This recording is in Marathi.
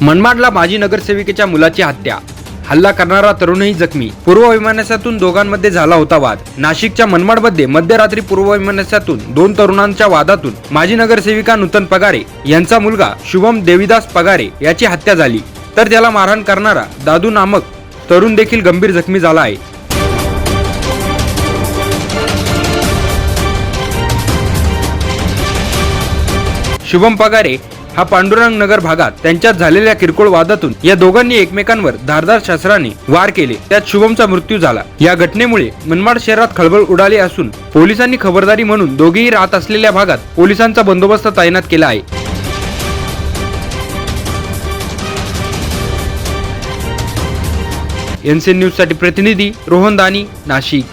मनमाडला माजी नगरसेविकेच्या मुलाची हत्या. हल्ला करणारा तरुणही जखमी. पूर्व विमानस्थातून दोघांमध्ये झाला होता वाद. नाशिकच्या मनमाडमध्ये मध्यरात्री पूर्व विमानस्थातून दोन तरुणांच्या वादातून माजी नगरसेविका नूतन पगारे यांचा मुलगा शुभम देविदास पगारे याची हत्या झाली. तर त्याला मारहाण करणारा दादू नामक तरुण देखील गंभीर जखमी झाला आहे. शुभम पगारे हा पांडुरंग नगर भागात त्यांच्यात झालेल्या किरकोळ वादातून या दोघांनी एकमेकांवर धारदार शस्त्राने वार केले. त्यात शुभमचा मृत्यू झाला. या घटनेमुळे मनमाड शहरात खळबळ उडाली असून पोलिसांनी खबरदारी म्हणून दोघेही राहत असलेल्या भागात पोलिसांचा बंदोबस्त तैनात केला आहे. एनसीएन न्यूजसाठी प्रतिनिधी रोहन दानी नाशिक.